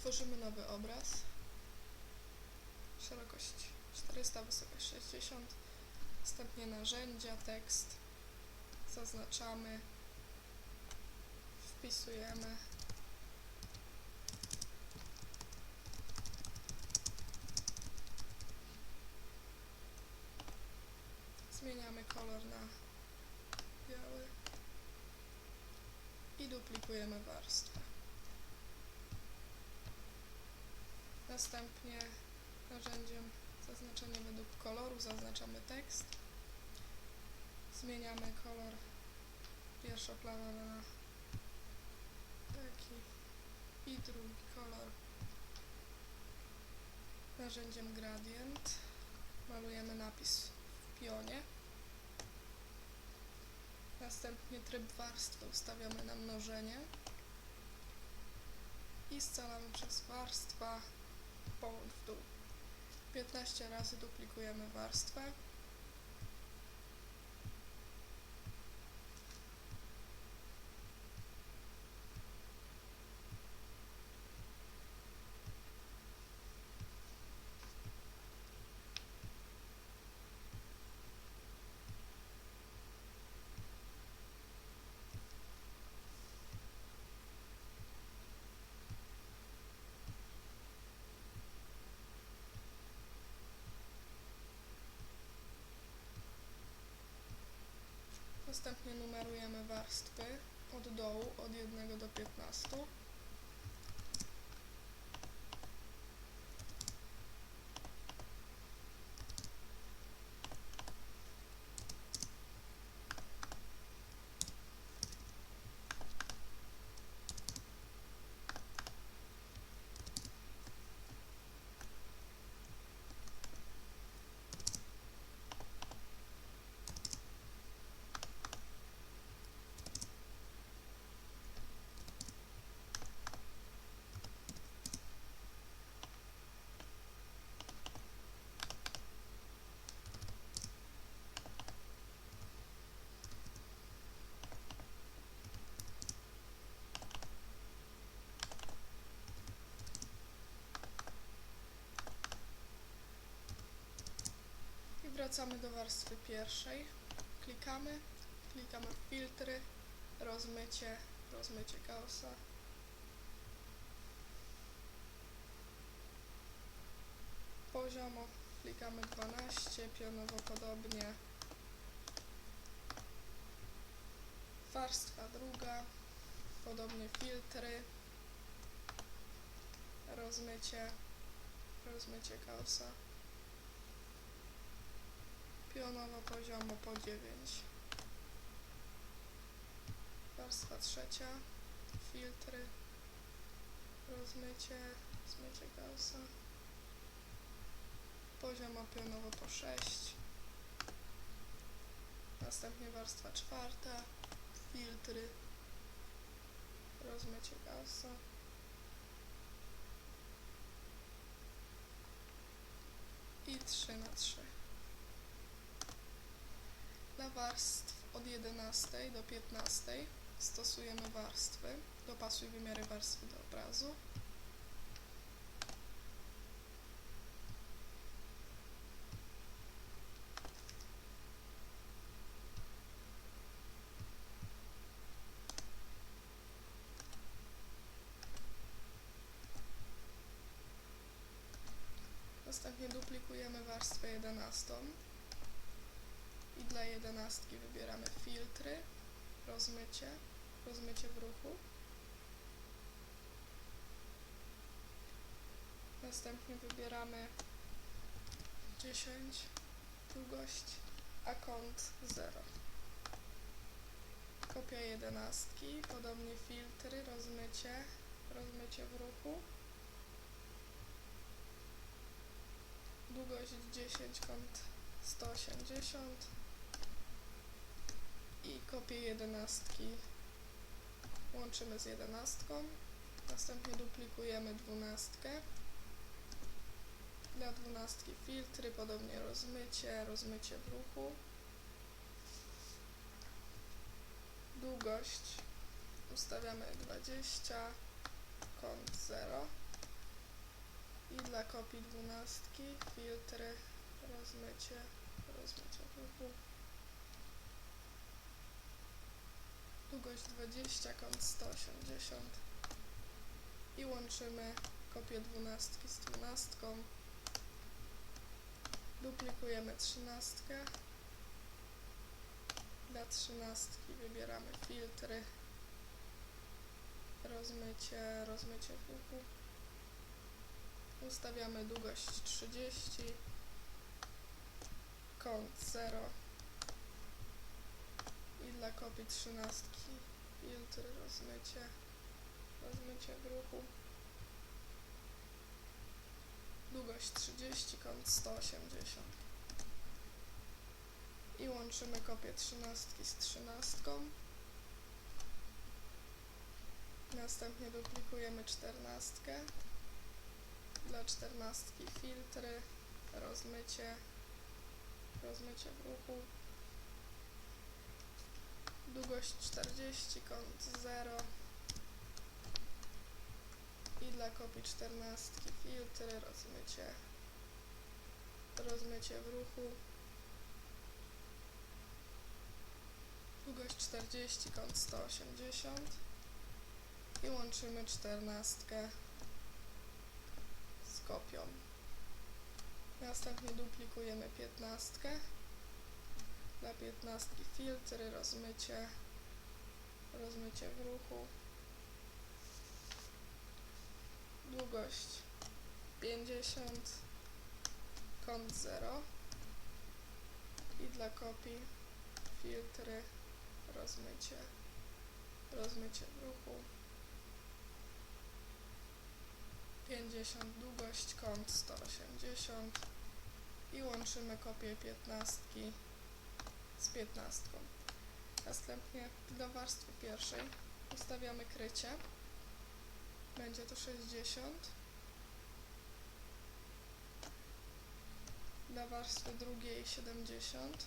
Tworzymy nowy obraz. Szerokość 400, wysokość 60. Następnie narzędzia, tekst. Zaznaczamy. Wpisujemy. Zmieniamy kolor na biały i duplikujemy warstwę. Następnie narzędziem zaznaczenia według koloru zaznaczamy tekst. Zmieniamy kolor pierwszoplanowy na taki i drugi kolor. Narzędziem gradient malujemy napis w pionie. Następnie tryb warstwy ustawiamy na mnożenie i scalamy przez warstwa w dół. 15 razy duplikujemy warstwę. Następnie numerujemy warstwy od dołu od 1 do 15. I wracamy do warstwy pierwszej. Klikamy, klikamy w filtry, rozmycie, rozmycie Gaussa. Poziomo, klikamy 12, pionowo podobnie. Warstwa druga, podobnie filtry, rozmycie, rozmycie Gaussa pionowo poziomo po 9 warstwa trzecia. Filtry. Rozmycie. Zmycie Gaussa. Poziomo pionowo po 6 następnie warstwa czwarta. Filtry. Rozmycie Gaussa. I 3 na 3 dla warstw od 11 do 15 stosujemy warstwy. Dopasuj wymiary warstwy do obrazu. Następnie duplikujemy warstwę 11 i dla jedenastki wybieramy filtry, rozmycie, rozmycie w ruchu. Następnie wybieramy 10, długość, a kąt 0. Kopia jedenastki, podobnie filtry, rozmycie, rozmycie w ruchu. Długość 10, kąt 180 i kopię jedenastki łączymy z jedenastką. Następnie duplikujemy dwunastkę. Dla dwunastki filtry, podobnie rozmycie, rozmycie w ruchu. Długość ustawiamy 20, kąt 0. I dla kopii dwunastki, filtry, rozmycie, rozmycie ruchu. Długość 20, kąt 180. I łączymy kopię dwunastki z dwunastką. Duplikujemy trzynastkę. Dla trzynastki wybieramy filtry, rozmycie, rozmycie ruchu. Ustawiamy długość 30, kąt 0 i dla kopii trzynastki filtry, rozmycie, rozmycie w ruchu. Długość 30, kąt 180. I łączymy kopię trzynastki z trzynastką. Następnie duplikujemy czternastkę. Dla czternastki filtry, rozmycie, rozmycie w ruchu. Długość 40, kąt 0. I dla kopii czternastki filtry, rozmycie, rozmycie w ruchu. Długość 40, kąt 180 i łączymy czternastkę z kopią. Następnie duplikujemy piętnastkę. Dla piętnastki filtry, rozmycie, rozmycie w ruchu. Długość 50, kąt 0 i dla kopii filtry, rozmycie, rozmycie w ruchu. 50 długość, kąt 180 i łączymy kopię 15 z 15. Następnie dla warstwy pierwszej ustawiamy krycie. Będzie to 60. Dla warstwy drugiej 70.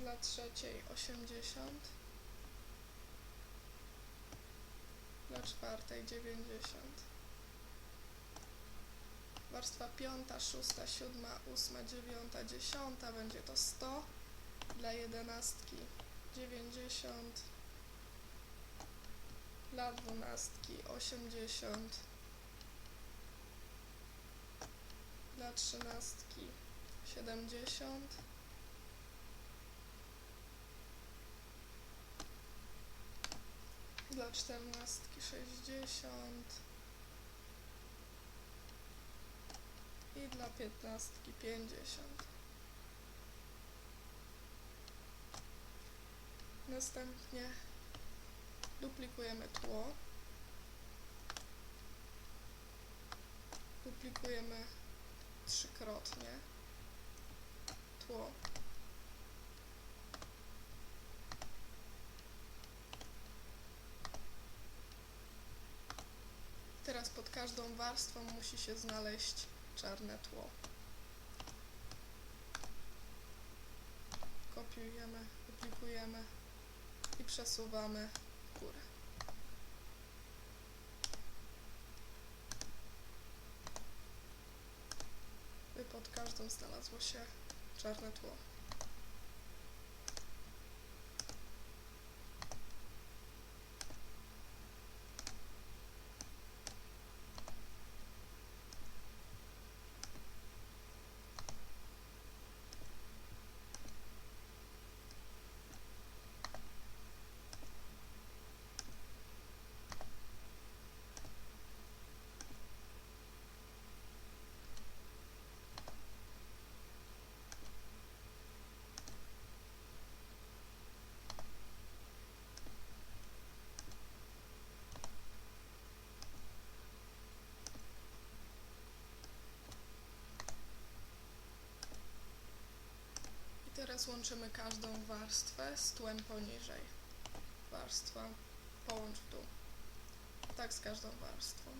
Dla trzeciej 80. Dla czwartej 90. Warstwa piąta, szósta, siódma, ósma, dziewiąta, dziesiąta będzie to 100. Dla jedenastki 90. Dla dwunastki 80. Dla trzynastki 70. Dla czternastki 60 i dla piętnastki 50. Następnie duplikujemy tło. Duplikujemy trzykrotnie tło. Teraz pod każdą warstwą musi się znaleźć czarne tło. Kopiujemy, duplikujemy i przesuwamy w górę. By pod każdą znalazło się czarne tło. I teraz łączymy każdą warstwę z tłem poniżej. Warstwa połącz w dół. Tak z każdą warstwą.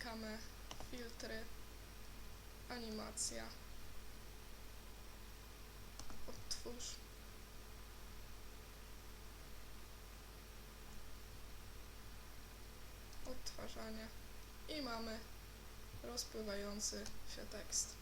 Klikamy filtry, animacja. Odtwórz. Odtwarzanie. I mamy rozpływający się tekst.